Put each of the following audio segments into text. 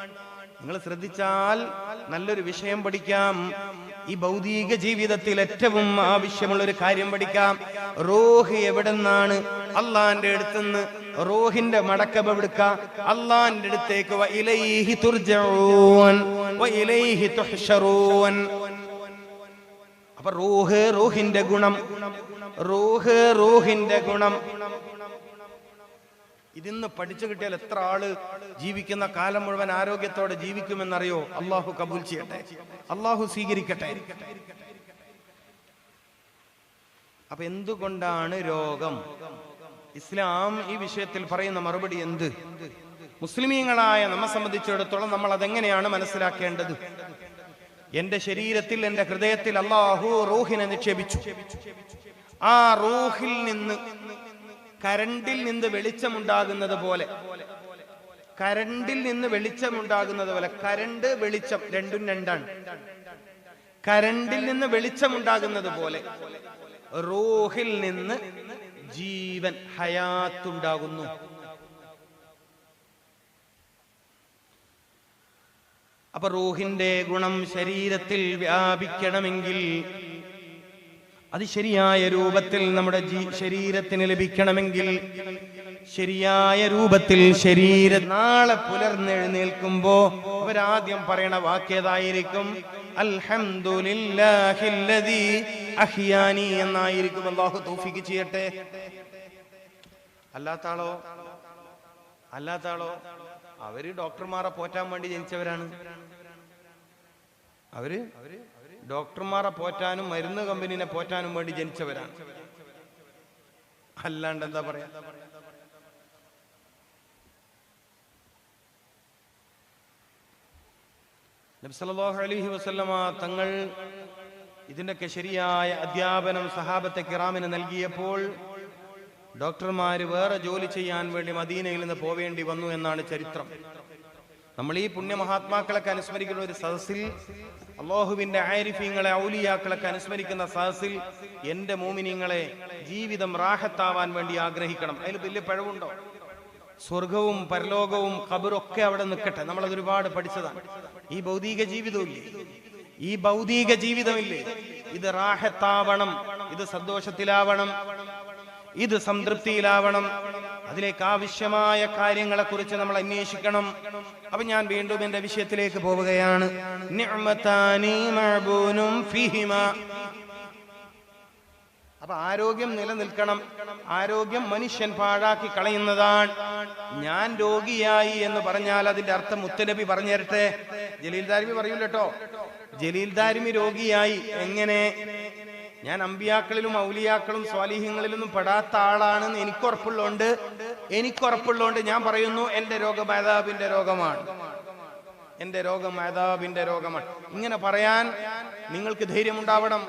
നിങ്ങൾ ശ്രദ്ധിച്ചാൽ നല്ലൊരു വിഷയം പഠിക്കാം. ഈ ഭൗതിക ജീവിതത്തിൽ ഏറ്റവും ആവശ്യമുള്ള ഒരു കാര്യം പഠിക്കാം. റോഹ് എവിടെന്നാണ്? അള്ളാന്റെ അടുത്തുനിന്ന് റോഹിന്റെ മടക്കം എടുക്ക അള്ളാന്റെ അടുത്തേക്ക്. ഇലൈഹി ഇലൈഹി അപ്പൊ റോഹ് റോഹിന്റെ ഗുണം. റോഹ് റോഹിന്റെ ഗുണം. ഇതിന്ന് പഠിച്ചു കിട്ടിയാൽ എത്ര ആൾ ജീവിക്കുന്ന കാലം മുഴുവൻ ആരോഗ്യത്തോടെ ജീവിക്കുമെന്നറിയോ? അള്ളാഹു കബൂൽ ചെയ്യട്ടെ. അള്ളാഹു സ്വീകരിക്കട്ടെ. അപ്പൊ എന്തുകൊണ്ടാണ് രോഗം? ഇസ്ലാം ഈ വിഷയത്തിൽ പറയുന്ന മറുപടി എന്ത്? മുസ്ലിമീങ്ങളായ നമ്മെ സംബന്ധിച്ചിടത്തോളം നമ്മൾ അതെങ്ങനെയാണ് മനസ്സിലാക്കേണ്ടത്? എന്റെ ശരീരത്തിൽ എന്റെ ഹൃദയത്തിൽ അള്ളാഹു റൂഹിനെ നിക്ഷേപിച്ചു. ആ റൂഹിൽ നിന്ന് കരണ്ടിൽ നിന്ന് വെളിച്ചമുണ്ടാകുന്നത് പോലെ. കരണ്ടിൽ നിന്ന് വെളിച്ചമുണ്ടാകുന്നത് പോലെ. കരണ്ട് വെളിച്ചം രണ്ടും രണ്ടാണ്. കരണ്ടിൽ നിന്ന് വെളിച്ചമുണ്ടാകുന്നത് പോലെ റൂഹിൽ നിന്ന് ജീവൻ ഹയാത്തുണ്ടാകുന്നു. അപ്പൊ റൂഹിന്റെ ഗുണം ശരീരത്തിൽ വ്യാപിക്കണമെങ്കിൽ അത് ശരിയായ രൂപത്തിൽ നമ്മുടെ ശരീരത്തിന് ലഭിക്കണമെങ്കിൽ ശരിയായ രൂപത്തിൽ ശരീര നാളെ പുലർന്നെഴുന്നേൽക്കുമ്പോ അവരാദ്യം പറയണ വാക്യതായിരിക്കും അൽഹംദുലില്ലാഹില്ലദീ അഹിയാനി എന്നായിരിക്കും. അള്ളാഹു തൗഫീക്ക് ചെയ്യട്ടെ. അല്ലാത്താളോ? അല്ലാത്താളോ? അവർ ഡോക്ടർമാരെ പോറ്റാൻ വേണ്ടി ജനിച്ചവരാണ്. അവർ? ഡോക്ടർമാരെ പോറ്റാനും മരുന്ന് കമ്പനിനെ പോറ്റാനും വേണ്ടി ജനിച്ചവരാണ്. അല്ലാണ്ട് എന്താ പറയാ? നബ്സല്ലാഹു അലൈഹി വസല്ലമ തങ്ങൾ ഇതിന്റെയൊക്കെ ശരിയായ അധ്യാപനം സഹാബത്തെ കിറാമിന് നൽകിയപ്പോൾ ഡോക്ടർമാര് വേറെ ജോലി ചെയ്യാൻ വേണ്ടി മദീനയിൽ നിന്ന് പോവേണ്ടി വന്നു എന്നാണ് ചരിത്രം. നമ്മൾ ഈ പുണ്യമഹാത്മാക്കളൊക്കെ അനുസ്മരിക്കുന്ന ഒരു സദസ്സിൽ അള്ളാഹുവിന്റെ ആരിഫീങ്ങളെ ഔലിയാക്കളൊക്കെ അനുസ്മരിക്കുന്ന സദസ്സിൽ എന്റെ മോമിനിങ്ങളെ ജീവിതം റാഹത്താവാൻ വേണ്ടി ആഗ്രഹിക്കണം. അതിൽ വലിയ പഴവുണ്ടോ? സ്വർഗവും പരലോകവും ഖബറൊക്കെ അവിടെ നിൽക്കട്ടെ. നമ്മളത് ഒരുപാട് പഠിച്ചതാണ്. ഈ ഭൗതിക ജീവിതമില്ലേ? ഈ ഭൗതിക ജീവിതമില്ലേ? ഇത് റാഹത്താവണം ഇത് സന്തോഷത്തിലാവണം ഇത് സംതൃപ്തിയിലാവണം. അതിലേക്ക് ആവശ്യമായ കാര്യങ്ങളെ കുറിച്ച് നമ്മൾ അന്വേഷിക്കണം. അപ്പൊ ഞാൻ വീണ്ടും എന്റെ വിഷയത്തിലേക്ക് പോവുകയാണ്. അപ്പൊ ആരോഗ്യം നിലനിൽക്കണം. ആരോഗ്യം മനുഷ്യൻ പാഴാക്കി കളയുന്നതാണ്. ഞാൻ രോഗിയായി എന്ന് പറഞ്ഞാൽ അതിന്റെ അർത്ഥം മുത്തനബി പറഞ്ഞു തരട്ടെ ജലീൽ ദാരിമി പറയൂലട്ടോ. ജലീൽ ദാരിമി രോഗിയായി. എങ്ങനെ? ഞാൻ അമ്പിയാക്കളിലും ഔലിയാക്കളും സ്വാലിഹ്യങ്ങളിലൊന്നും പെടാത്ത ആളാണെന്ന് എനിക്കുറപ്പുള്ളതുകൊണ്ട് എനിക്കുറപ്പുള്ളതുകൊണ്ട് ഞാൻ പറയുന്നു എന്റെ രോഗം മേധാബിന്റെ രോഗമാണ്. എന്റെ രോഗം മേധാബിന്റെ രോഗമാണ്. ഇങ്ങനെ പറയാൻ നിങ്ങൾക്ക് ധൈര്യമുണ്ടാവണം.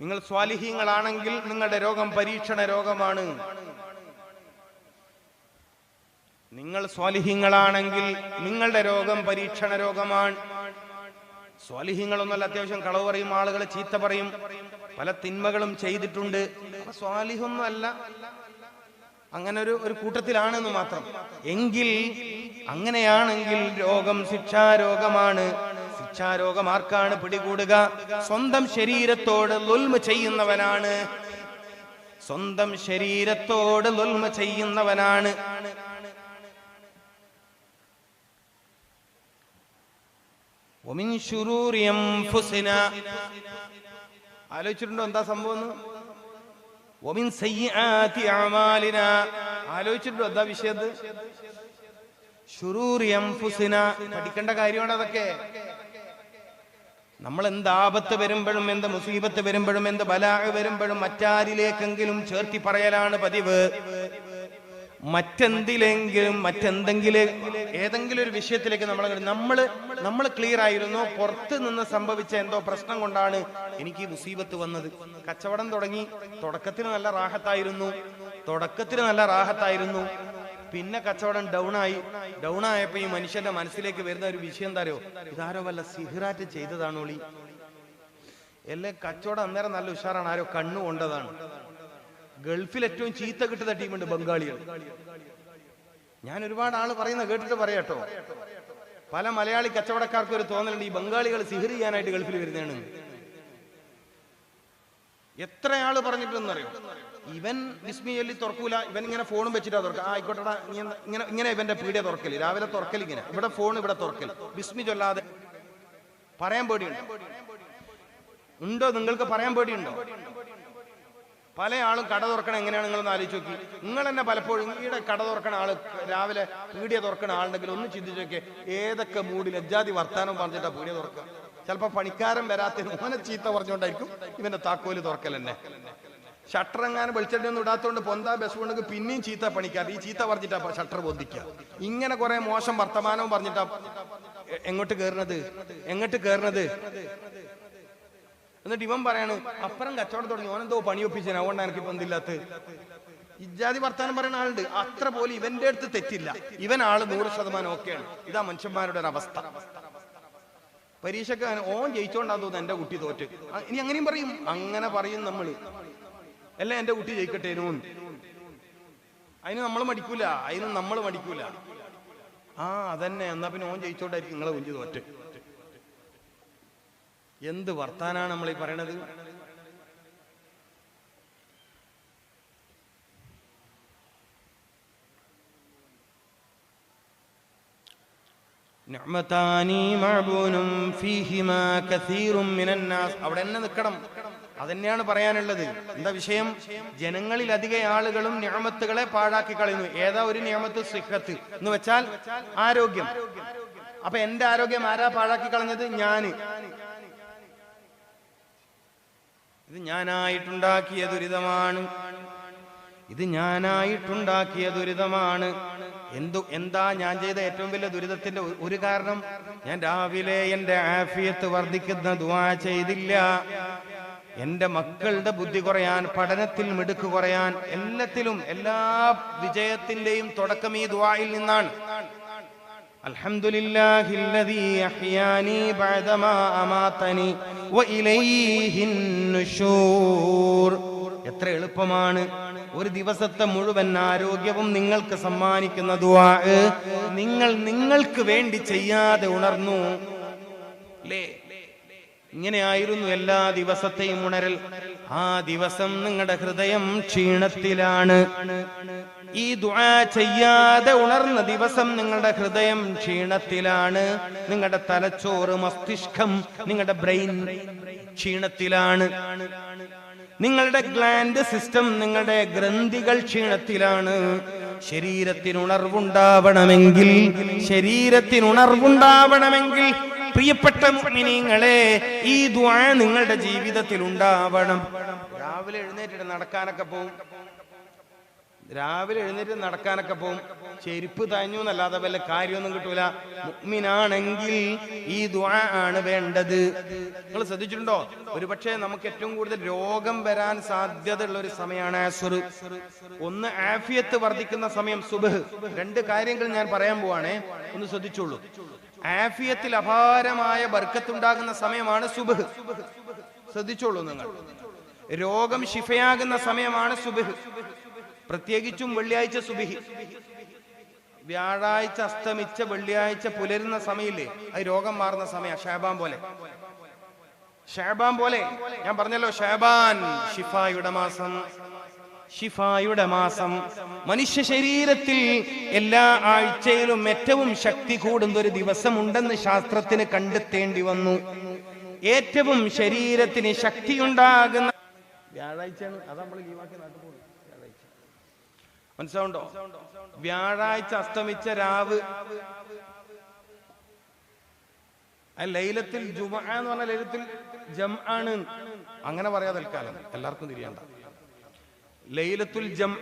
നിങ്ങൾ സ്വാലിഹ്യങ്ങളാണെങ്കിൽ നിങ്ങളുടെ രോഗം പരീക്ഷണ രോഗമാണ്. നിങ്ങൾ സ്വാലിഹ്യങ്ങളാണെങ്കിൽ നിങ്ങളുടെ രോഗം പരീക്ഷണ രോഗമാണ്. സ്വാലിഹീങ്ങളൊന്നുമല്ല അത്യാവശ്യം കളവ് പറയും ആളുകളെ ചീത്ത പറയും. പല തിന്മകളും ചെയ്തിട്ടുണ്ട്. സ്വാലിഹൊന്നും അല്ല അങ്ങനെ ഒരു ഒരു കൂട്ടത്തിലാണെന്ന് മാത്രം. എങ്കിൽ അങ്ങനെയാണെങ്കിൽ രോഗം ശിക്ഷാരോഗമാണ്. ശിക്ഷാരോഗം ആർക്കാണ് പിടികൂടുക. സ്വന്തം ശരീരത്തോട് ലുൽമ ചെയ്യുന്നവനാണ്. സ്വന്തം ശരീരത്തോട് ലുൽമ ചെയ്യുന്നവനാണ്. ആലോചിച്ചിട്ടുണ്ടോ എന്താ സംഭവം ആലോചിച്ചിട്ടുണ്ടോ എന്താ വിഷയത് പഠിക്കേണ്ട കാര്യമാണ് അതൊക്കെ. നമ്മൾ എന്ത് ആപത്ത് വരുമ്പോഴും എന്ത് മുസീബത്ത് വരുമ്പോഴും എന്ത് ബലാഹ് വരുമ്പോഴും മറ്റാരിലേക്കെങ്കിലും ചേർത്തി പറയലാണ് പതിവ്. മറ്റെന്തിലെങ്കിലും മറ്റെന്തെങ്കിലും ഏതെങ്കിലും ഒരു വിഷയത്തിലേക്ക് നമ്മൾ നമ്മൾ നമ്മൾ ക്ലിയർ ആയിരുന്നു. പുറത്ത് നിന്ന് സംഭവിച്ച എന്തോ പ്രശ്നം കൊണ്ടാണ് എനിക്ക് ഈ മുസീബത്ത് വന്നത്. കച്ചവടം തുടങ്ങി. തുടക്കത്തിൽ നല്ല റാഹത്തായിരുന്നു. തുടക്കത്തിൽ നല്ല റാഹത്തായിരുന്നു. പിന്നെ കച്ചവടം ഡൗൺ ആയി. ഡൗൺ ആയപ്പോ ഈ മനുഷ്യന്റെ മനസ്സിലേക്ക് വരുന്ന ഒരു വിഷയം എന്താരോ ഇതാരോ വല്ല സിഹിറാറ്റ് ചെയ്തതാണോളി? എല്ലാം കച്ചവടം അന്നേരം നല്ല ഉഷാറാണ്. ആരോ കണ്ണു കൊണ്ടതാണ്. ഗൾഫിൽ ഏറ്റവും ചീത്ത കിട്ടുന്ന ടീമുണ്ട് ബംഗാളികൾ. ഞാൻ ഒരുപാട് ആൾ പറയുന്ന കേട്ടിട്ട് പറയാട്ടോ. പല മലയാളി കച്ചവടക്കാർക്കും ഒരു തോന്നലുണ്ട് ഈ ബംഗാളികൾ സിഹിർ ചെയ്യാനായിട്ട് ഗൾഫിൽ വരുന്നതാണ്. എത്രയാൾ ആൾ പറഞ്ഞിട്ടെന്നറിയോ ഇവൻ വിസ്മി ചൊല്ലി തുറക്കൂല ഇവൻ ഇങ്ങനെ ഫോണും വെച്ചിട്ടാ തുറക്കുക ആ ആയിക്കോട്ടെടാ ഇങ്ങനെ ഇങ്ങനെ ഇവന്റെ പീഡിയ തുറക്കൽ. രാവിലെ തുറക്കൽ ഇങ്ങനെ. ഇവിടെ ഫോൺ ഇവിടെ തുറക്കൽ വിസ്മി ചൊല്ലാതെ പറയാൻ പേടിയുണ്ടോ? ഉണ്ടോ? നിങ്ങൾക്ക് പറയാൻ പേടിയുണ്ടോ? പല ആളും കട തുറക്കണം എങ്ങനെയാണ് നിങ്ങൾ ആലോചിച്ച് നോക്കി. നിങ്ങൾ തന്നെ പലപ്പോഴും ഈടെ കട തുറക്കണ ആൾ രാവിലെ പീടിയ തുറക്കണ ആളുണ്ടെങ്കിൽ ഒന്ന് ചിന്തിച്ച് നോക്കിയേ ഏതൊക്കെ മൂടിൽ ലജ്ജാതി വർത്താനം പറഞ്ഞിട്ടാ പീടിയ തുറക്കുക? ചിലപ്പോ പണിക്കാരൻ വരാത്തതിന് ഓനെ ചീത്ത പറഞ്ഞുകൊണ്ടായിരിക്കും ഇവന്റെ താക്കോൽ തുറക്കൽ തന്നെ. ഷട്ടർ എങ്ങാനും വെളിച്ചെണ്ണ ഒന്നും ഇടാത്തോണ്ട് പൊന്താ ബസ് കൊണ്ടെങ്കിൽ പിന്നെയും ചീത്ത പണിക്കാർ ഈ ചീത്ത പറഞ്ഞിട്ടാ ഷട്ടർ പൊന്തിക്കുക. ഇങ്ങനെ കുറെ മോശം വർത്തമാനവും പറഞ്ഞിട്ടാ എങ്ങോട്ട് കയറുന്നത് എങ്ങോട്ട് കയറുന്നത് എന്നിട്ട് ഇവൻ പറയാണ് അപ്പുറം കച്ചവടം തുടങ്ങി. ഓനെന്തോ പണി ഒപ്പിച്ചതിന് അതുകൊണ്ടാണ് എനിക്ക് പൊന്തില്ലാത്ത ഇജാതി വർത്താനം പറയുന്ന ആളുണ്ട്. അത്ര പോലും ഇവന്റെ അടുത്ത് തെറ്റില്ല. ഇവൻ ആൾ നൂറ് ശതമാനം ഓക്കെയാണ്. ഇതാ മനുഷ്യന്മാരുടെ ഒരു അവസ്ഥ. പരീക്ഷക്ക് ഓൻ ജയിച്ചോണ്ടാന്ന് തോന്നുന്നു എന്റെ കുട്ടി തോറ്റ്. ഇനി അങ്ങനെയും പറയും. അങ്ങനെ പറയും നമ്മൾ. അല്ല എന്റെ കുട്ടി ജയിക്കട്ടേനു അതിന് നമ്മൾ മടിക്കൂല. അതിന് നമ്മൾ മടിക്കൂല. ആ അതന്നെ. എന്നാ പിന്നെ ഓൻ ജയിച്ചോണ്ടായിരിക്കും നിങ്ങളെ കുഞ്ഞു തോറ്റ്. എന്ത് വർത്താനാണ് നമ്മൾ ഈ പറയണത്? അവിടെ തന്നെ നിൽക്കണം. അതന്നെയാണ് പറയാനുള്ളത്. എന്താ വിഷയം? ജനങ്ങളിൽ അധിക ആളുകളും നിയമത്തുകളെ പാഴാക്കി കളയുന്നു. ഏതാ ഒരു നിയമത്ത് സിഹത്ത്. എന്ന് വെച്ചാൽ ആരോഗ്യം. അപ്പൊ എന്റെ ആരോഗ്യം ആരാ പാഴാക്കി കളഞ്ഞത്? ഞാൻ. ഇത് ഞാനായിട്ടുണ്ടാക്കിയ ദുരിതമാണ്. ഇത് ഞാനായിട്ടുണ്ടാക്കിയ ദുരിതമാണ്. എന്തു എന്താ ഞാൻ ചെയ്ത ഏറ്റവും വലിയ ദുരിതത്തിന്റെ ഒരു കാരണം? ഞാൻ രാവിലെ എന്റെ ആഫിയത്ത് വർദ്ധിക്കുന്ന ദുവാ ചെയ്തില്ല. എന്റെ മക്കളുടെ ബുദ്ധി കുറയാൻ പഠനത്തിൽ മിടുക്ക് കുറയാൻ എല്ലാത്തിലും എല്ലാ വിജയത്തിന്റെയും തുടക്കം ഈ ദുവായിൽ നിന്നാണ്. الحمد لله الذي أحياني بعدما أماتني وإليه النشور എത്ര എളുപ്പമാണ് ഒരു ദിവസത്തെ മുഴുവൻ ആരോഗ്യവും നിങ്ങൾക്ക് സമ്മാനിക്കുന്ന ദുആ നിങ്ങൾ നിങ്ങൾക്ക് വേണ്ടി ചെയ്യാതെ ഉണർന്നു അല്ലേ ഇങ്ങനെയായിരുന്നു എല്ലാ ദിവസത്തെയും ഉണരൽ ആ ദിവസം നിങ്ങളുടെ ഹൃദയം ക്ഷീണത്തിലാണ്. ഈ ദുആ ചെയ്യാതെ ഉണർന്ന ദിവസം നിങ്ങളുടെ ഹൃദയം ക്ഷീണത്തിലാണ്. നിങ്ങളുടെ തലച്ചോറ് മസ്തിഷ്കം നിങ്ങളുടെ ബ്രെയിൻ ക്ഷീണത്തിലാണ്. നിങ്ങളുടെ ഗ്ലാൻഡ് സിസ്റ്റം നിങ്ങളുടെ ഗ്രന്ഥികൾ ക്ഷീണത്തിലാണ്. ശരീരത്തിന് ഉണർവുണ്ടാവണമെങ്കിൽ ശരീരത്തിന് പ്രിയപ്പെട്ട മുഅ്മിനീങ്ങളെ ഈ ദുആ നിങ്ങളുടെ ജീവിതത്തിൽ ഉണ്ടാവണം രാവിലെ എഴുന്നേറ്റിട്ട് നടക്കാനൊക്കെ പോകും രാവിലെ എഴുന്നേറ്റ് നടക്കാനൊക്കെ പോകും ചെരുപ്പ് തഞ്ഞു എന്നല്ലാതെ വല്ല കാര്യമൊന്നും കിട്ടൂല. മുഗ്മിനാണെങ്കിൽ ഈ ദ്വാ ആണ് വേണ്ടത്. നിങ്ങൾ ശ്രദ്ധിച്ചിട്ടുണ്ടോ? ഒരുപക്ഷെ നമുക്ക് ഏറ്റവും കൂടുതൽ രോഗം വരാൻ സാധ്യതയുള്ള ഒരു സമയമാണ് അസുർ ഒന്ന് ആഫിയത്ത് വർദ്ധിക്കുന്ന സമയം സുബഹ്. രണ്ട് കാര്യങ്ങൾ ഞാൻ പറയാൻ പോവാണേ. ഒന്ന് ശ്രദ്ധിച്ചോളൂ. ആഫിയത്തിൽ അപാരമായ ബർക്കത്തുണ്ടാകുന്ന സമയമാണ് സുബഹ്. ശ്രദ്ധിച്ചോളൂ നിങ്ങൾ. രോഗം ശിഫയാകുന്ന സമയമാണ് സുബഹ്. പ്രത്യേകിച്ചും വെള്ളിയാഴ്ച സുബിഹി. വ്യാഴാഴ്ച അസ്തമിച്ച വെള്ളിയാഴ്ച പുലരുന്ന സമയമില്ലേ? അത് രോഗം മാറുന്ന സമയ ഷാബാൻ പോലെ. ഷാബാൻ പോലെ. ഞാൻ പറഞ്ഞല്ലോ ഷാബാൻ ഷിഫായുടെ മാസം. ഷിഫായുടെ മാസം. മനുഷ്യ ശരീരത്തിൽ എല്ലാ ആഴ്ചയിലും ഏറ്റവും ശക്തി കൂടുന്ന ഒരു ദിവസമുണ്ടെന്ന് ശാസ്ത്രത്തിന് കണ്ടെത്തേണ്ടി വന്നു. ഏറ്റവും ശരീരത്തിന് ശക്തിയുണ്ടാകുന്ന ഉണ്ടാകുന്ന വ്യാഴാഴ്ച. മനസ്സിലാവുണ്ടോ? വ്യാഴാഴ്ച അസ്തമിച്ച രാവ്. ലൈലത്തിൽ ജുമ എന്ന് പറഞ്ഞ ലൈലത്തിൽ ജം ആണ്. അങ്ങനെ പറയാ തൽക്കാലം. എല്ലാവർക്കും തിരിയണ്ട. ലൈലത്തുൽ ജം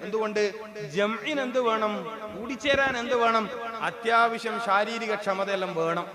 എന്തുകൊണ്ട്? ജംഇൻ എന്ത് വേണം? കൂടിച്ചേരാൻ എന്ത് വേണം? അത്യാവശ്യം ശാരീരിക ക്ഷമതയെല്ലാം വേണം.